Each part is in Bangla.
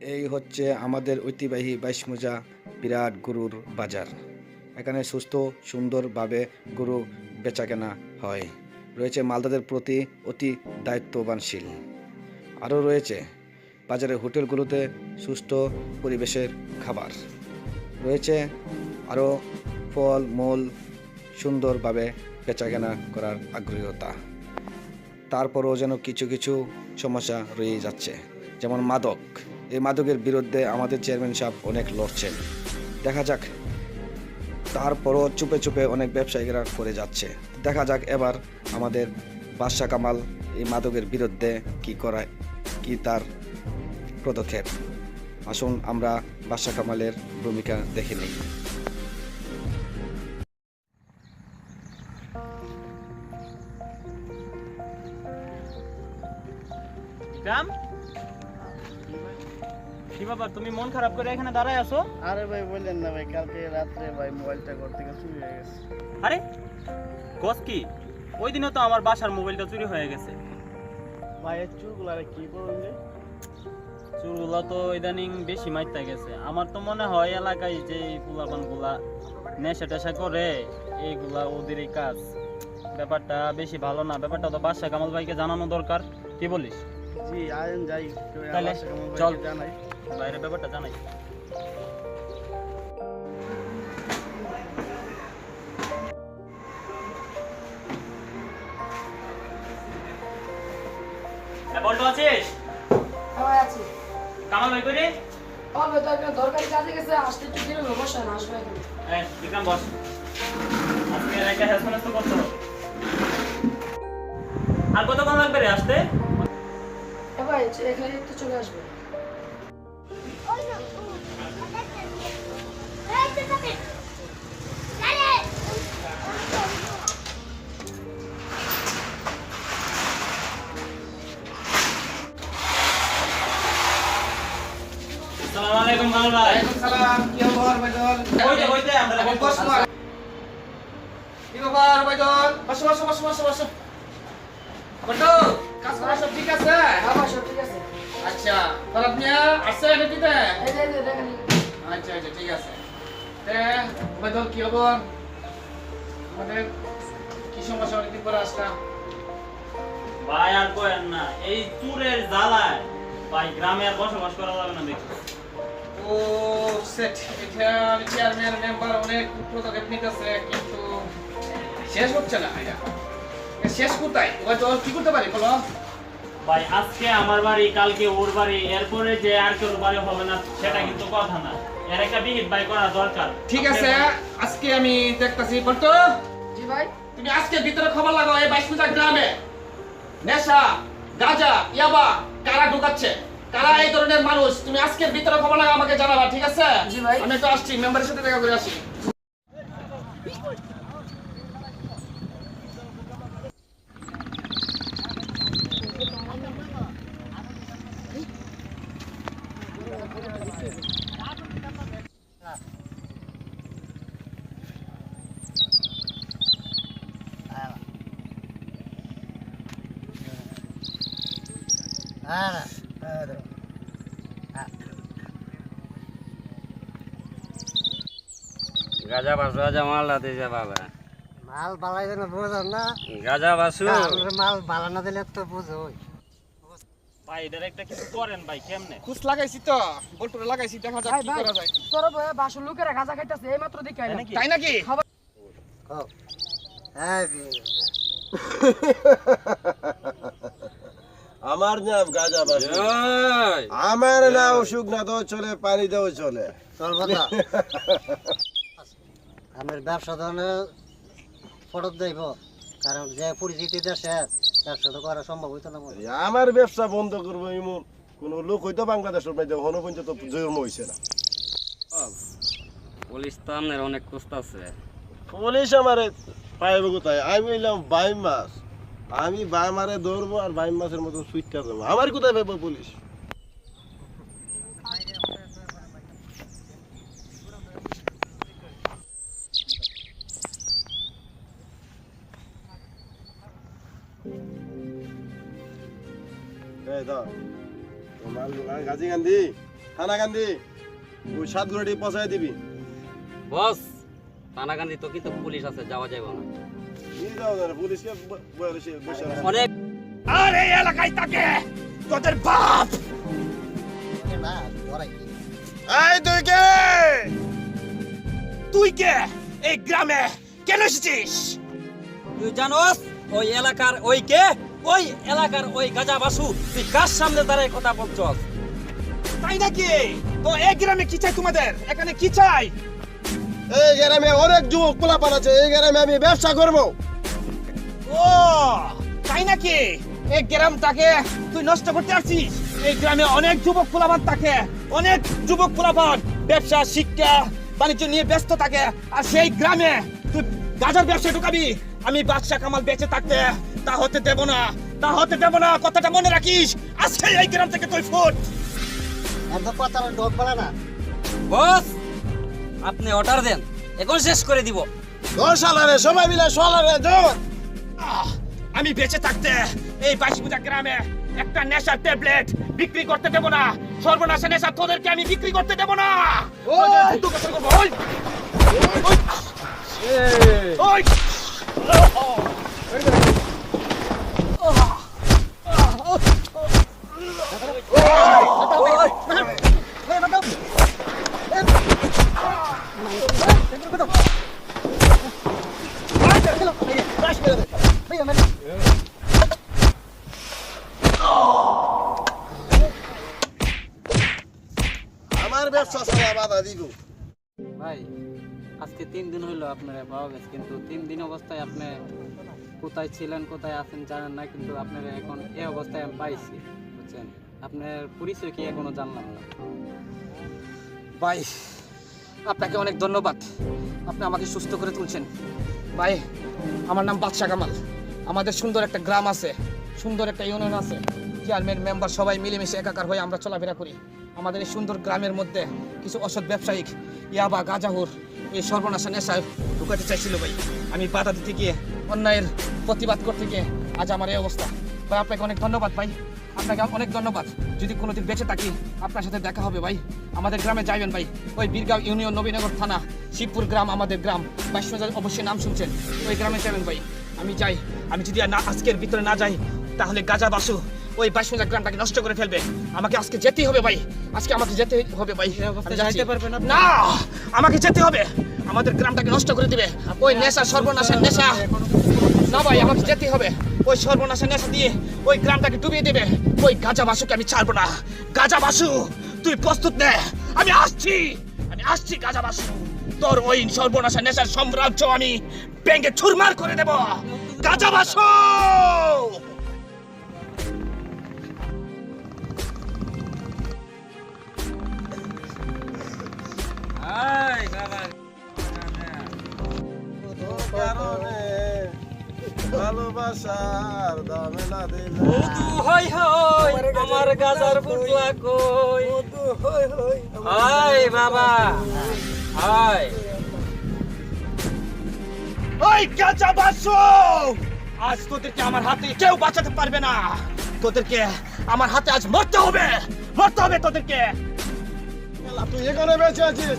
এই হচ্ছে আমাদের ঐতিহ্যবাহী বাইশমুজা বিরাট গরুর বাজার। এখানে সুস্থ, সুন্দরভাবে গরু বেচাকেনা হয়। রয়েছে মালদাদের প্রতি অতি দায়িত্ববানশীল। আরও রয়েছে বাজারের হোটেলগুলোতে সুস্থ পরিবেশের খাবার। রয়েছে আরও ফল, মূল, সুন্দরভাবে বেচাকেনা করার আগ্রহীতা। তারপরও যেন কিছু কিছু সমস্যা রয়ে যাচ্ছে। যেমন মাদক। এই মাদকের বিরুদ্ধে আমাদের চেয়ারম্যান সাহেব অনেক লড়ছেন। দেখা যাক। তারপরও চুপে চুপে অনেক ব্যবসায়ীরা করে যাচ্ছে। দেখা যাক এবার আমাদের বাদশা কামাল এই মাদকের বিরুদ্ধে কি করায় কি তার পদক্ষেপ। আসুন, আমরা বাদশা কামালের ভূমিকা দেখে নিই। গ্রাম কি তুমি মন খারাপ করে এখানে দাঁড়ায় আছো? আরে ভাই বললেন না ভাই কালকে রাত্রে ভাই মোবাইলটা ঘর থেকে চুরি হয়ে গেছে। আরে কস কি? ওই দিনও তো আমার বাসার মোবাইলটা চুরি হয়ে গেছে। চুলগুলো আরে কি করুন চুরগুলো তো ইদানিং বেশি মাইতে গেছে। আমার তো মনে হয় এলাকায় যে এই পোলাপানগুলা নেশা টেশা করে এইগুলা ওদেরই কাজ। ব্যাপারটা বেশি ভালো না। ব্যাপারটা তো বাদশা কামাল ভাইকে জানানো দরকার। কি বলিস? জি আয়েন যাই চল। জানাই। বাইরে ব্যাপারটা জানাই। বলটো আছিস? হ্যাঁ আছি। কামাল ভাই করি আমার ভেতর একটা দরকারি কাজে গেছে আসতে একটু দেরি হবে বসে না আসবে এখন। বিক্রম বস। আজকে একটা হেল্প তো করতে হবে। আর কতক্ষণ লাগবে রে আসতে? ভাই এখানে একটু চলে আসবে। কামাল ভাই। সালাম কি খবর হইতে আমরা এখন কি খবর বাইদল বসো বসো বসো বসো বসো। বন্ধু কাজ করা সব ঠিক আছে? হ্যাঁ ভাই সব ঠিক আছে। আচ্ছা তাহলে আপনি আসছে এডিটিতে এই যে এই যে আচ্ছা আচ্ছা ঠিক আছে। তে বাইদল কি খবর? আমাদের কি সমস্যা? অনেকদিন পরে আসলাম। ভাই আর কয়েন না এই চুরের জ্বালায় ভাই গ্রামে আর বসবাস করা যাবে না দেখি। ও সেট এটা চেয়ারম্যান মেম্বার অনেক পদক্ষেপ নিতেছে কিন্তু শেষ হচ্ছে না এটা। শেষ কোথায়? বাইদল কি করতে পারি বলো? ভাই আজকে আমার বাড়ি কালকে ওর বাড়ি এরপরে যে আর কেউ বাড়ি হবে না সেটা কিন্তু কথা না। এর একটা বিহিত ভাই করা দরকার। ঠিক আছে আজকে আমি দেখতাছি বলতো? জি ভাই। তুমি আজকে ভিতরে খবর লাগাও এই বাইশপুজা গ্রামে। নেশা গাঁজা ইয়াবা কারা ঢুকাচ্ছে? কারা এই ধরনের মানুষ তুমি আজকের ভিতরে খবর আমাকে জানাবা ঠিক আছে ভাই। আমি তো আসছি মেম্বারের সাথে দেখা করে আসি গাজা বাসু গাজা মাল না দিছে বাবা। মাল বালাই না না। গাজা বাসু। মাল বালা না দিলে তো বুঝো ভাই এদের একটা কিছু করেন ভাই কেমনে? খুশ লাগাইছি তো বল্টুরে লাগাইছি দেখা যাক কি করা যায়। তোর বাসুর লোকেরা গাঁজা খাইতেছে এই মাত্র দেখে আইলাম। তাই নাকি? হ্যাঁ আমার নাম গাজা বাসু। আমার নাম অসুখ না তো চলে পানি দেও চলে। আমার ব্যবসা ধরনের ফটো দেব কারণ যে পরিচিতি দেশে ব্যবসা তো করা সম্ভব হইতো না আমার ব্যবসা বন্ধ করব এমন কোন লোক হয়তো বাংলাদেশের মধ্যে হনো তো জন্ম হয়েছে না। পুলিশ তো আপনার অনেক কুস্ত আছে। পুলিশ আমারে পাইব কোথায়? আমি বললাম বাইম মাছ আমি বাই মারে ধরবো আর বাইম মাছের মতো সুইটটা দেবো আমার কোথায় পাইবো পুলিশ? তোমার গান্ধী ওই সাত পচাই দিবি। বস তানাকান্দি তো কিন্তু পুলিশ আছে যাওয়া যাবে না। পুলিশকে। অনেক আর এলাকায় তোদের বাপ! এই তুই কে? তুই কে? এই গ্রামে কেন এসেছিস? তুই জানোস ওই এলাকার ওই কে? ওই এলাকার ওই গাজা বাসু তুই কার সামনে দাঁড়ায় কথা বলছস তাই নাকি? তো এই গ্রামে কি চাই তোমাদের? এখানে কি চাই? এই গ্রামে অনেক যুবক পোলাপান আছে এই গ্রামে আমি ব্যবসা করব। ও তাই নাকি? এই গ্রামটাকে তুই নষ্ট করতে আসছিস? এই গ্রামে অনেক যুবক পোলাপান থাকে অনেক যুবক পোলাপান ব্যবসা শিক্ষা বাণিজ্য নিয়ে ব্যস্ত থাকে আর সেই গ্রামে তুই গাজার ব্যবসা ঢুকাবি? আমি বাদশা কামাল বেঁচে থাকতে তা হতে দেব না তা হতে দেব না কথাটা মনে রাখিস। আজকে এই গ্রাম থেকে তুই ফুট। একদম কথা ঢোক বলে না। বস আপনি অর্ডার দেন এখন শেষ করে দিব। সালারে সবাই মিলে সলারে জোর। আহ, আমি বেঁচে থাকতে এই বাইশপুজা গ্রামে একটা নেশার ট্যাবলেট বিক্রি করতে দেব না। সর্বনাশা নেশা তোদেরকে আমি বিক্রি করতে দেব না। করব, ওই! ওই! আমার ব্যবসা সারা বাধা দিব ভাই। আজকে তিন দিন হইল আপনারা পাওয়া গেছে, কিন্তু তিন দিন অবস্থায় আপনি কোথায় ছিলেন, কোথায় আছেন জানেন না, কিন্তু আপনারা এখন এ অবস্থায় আমি পাইছি, বুঝছেন? আপনার পরিচয় কি এখনও জানলাম না। ভাই, আপনাকে অনেক ধন্যবাদ, আপনি আমাকে সুস্থ করে তুলছেন। ভাই, আমার নাম বাদশা কামাল, আমাদের সুন্দর একটা গ্রাম আছে, সুন্দর একটা ইউনিয়ন আছে চেয়ারম্যান মেম্বার সবাই মিলেমিশে একাকার হয়ে আমরা চলাফেরা করি। আমাদের এই সুন্দর গ্রামের মধ্যে কিছু অসৎ ব্যবসায়িক, ইয়াবা গাজাহুর এই সর্বনাশা নেশায় ঢুকাতে চাইছিল ভাই। আমি বাধা দিতে গিয়ে, অন্যায়ের প্রতিবাদ করতে গিয়ে আজ আমার এই অবস্থা। ভাই, আপনাকে অনেক ধন্যবাদ ভাই। আপনাকে অনেক ধন্যবাদ। যদি কোনোদিন বেঁচে থাকি, আপনার সাথে দেখা হবে ভাই। আমাদের গ্রামে যাইবেন ভাই। ওই বীরগাঁও ইউনিয়ন নবীনগর থানা, শিবপুর গ্রাম, আমাদের গ্রাম। বাইশবাজার অবশ্যই নাম শুনছেন। ওই গ্রামে যাবেন ভাই। আমি যাই। আমি যদি না আজকের ভিতরে না যাই, তাহলে গাজা বাসু। ওই বাইশবাজার গ্রামটাকে নষ্ট করে ফেলবে। আমাকে আজকে যেতেই হবে ভাই। আজকে আমাকে যেতে হবে ভাই। আমি যাচ্ছি। না! আমাকে যেতে হবে। আমাদের গ্রামটাকে নষ্ট করে দিবে। ওই নেশা সর্বনাশের নেশা। না ভাই আমাকে যেতে হবে। ওই সর্বনাশের নেশা দিয়ে ওই গ্রামটাকে ডুবিয়ে দেবে। ওই গাজা বাসুকে আমি ছাড়বো না। গাজা বাসু তুই প্রস্তুত নে। আমি আসছি। আমি আসছি গাজা বাসু। তোর ওই সর্বনাশের নেশার সাম্রাজ্য আমি ব্যাঙ্গে ছুরমার করে দেব। গাজা বাসু! ভালোবাসার দামে না দিলে। মধু হই হই আমার গাজার পুতলা কই আই বাবা। আই ওই গাজা বাসু! আজ তোদেরকে আমার হাতে কেউ বাঁচাতে পারবে না। তোদেরকে আমার হাতে আজ মরতে হবে। মরতে হবে তোদেরকে। তুই এখানে বেঁচে আছিস?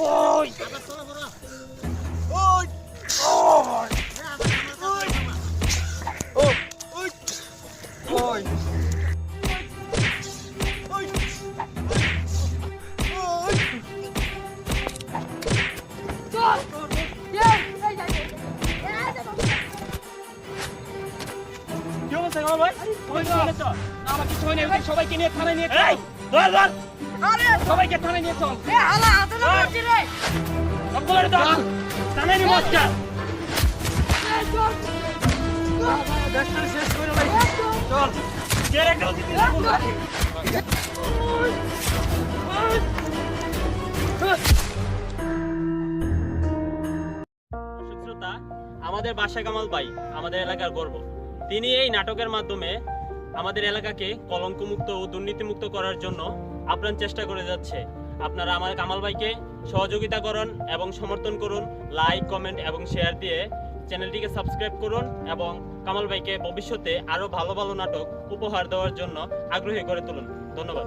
ওই ওই ওই ওই ওই কি অবস্থা ভাই আমার কিছু হয়নি সবাইকে নিয়ে থানায় নিয়ে ধর ধর সবাইকে থানায় নিয়ে চল। থানায় নিয়ে বস চল। শেষ করে ভাই চল। আমাদের বাসা কামাল ভাই আমাদের এলাকার গর্ব। তিনি এই নাটকের মাধ্যমে আমাদের এলাকাকে কলঙ্কমুক্ত ও দুর্নীতিমুক্ত করার জন্য আপ্রাণ চেষ্টা করে যাচ্ছে। আপনারা আমার কামাল ভাইকে সহযোগিতা করুন এবং সমর্থন করুন লাইক কমেন্ট এবং শেয়ার দিয়ে চ্যানেলটিকে সাবস্ক্রাইব করুন এবং কামাল ভাইকে ভবিষ্যতে আরও ভালো ভালো নাটক উপহার দেওয়ার জন্য আগ্রহী করে তুলুন। ধন্যবাদ।